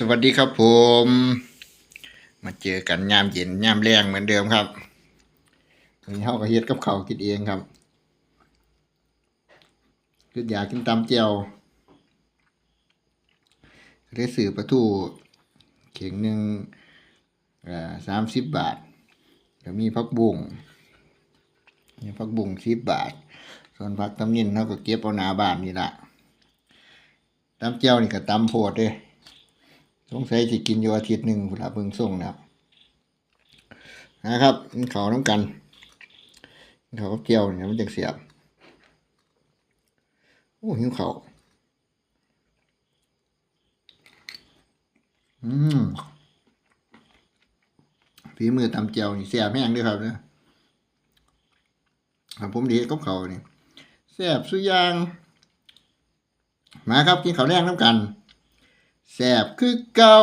สวัสดีครับผม มาเจอกันยามเย็นยามแรงเหมือนเดิมครับวันนี้เฮาก็เฮ็ดกับข้ากินเองครับคืออยากกินตำเจียวได้ซื้อปลาทูเข่งหนึ่งสามสิบบาท แล้วมีผักบุ้งมีผักบุ้งสิบบาท ส่วนผักตำนินเราก็เก็บเอาหน้าบานนี่แหละตำเจียวนี่ก็ตำโพดเด้ สงสัยสิกินอยู่อาทิตย์หนึ่งพุ่นละเบิ่งส่งนะครับนะครับกินข้าน้ำกันกินข้าวกับเจียวเนี่ยมันจังเสียบโอ้หิวข้าวอืมฝีมือตำเจียวนี่เสียบแห้งด้วยครับเนี่ยผมดีกับข้าวนี่แซ่บสุดยาง มาครับกินข้าวแรงน้ำกัน แสบคือเก่า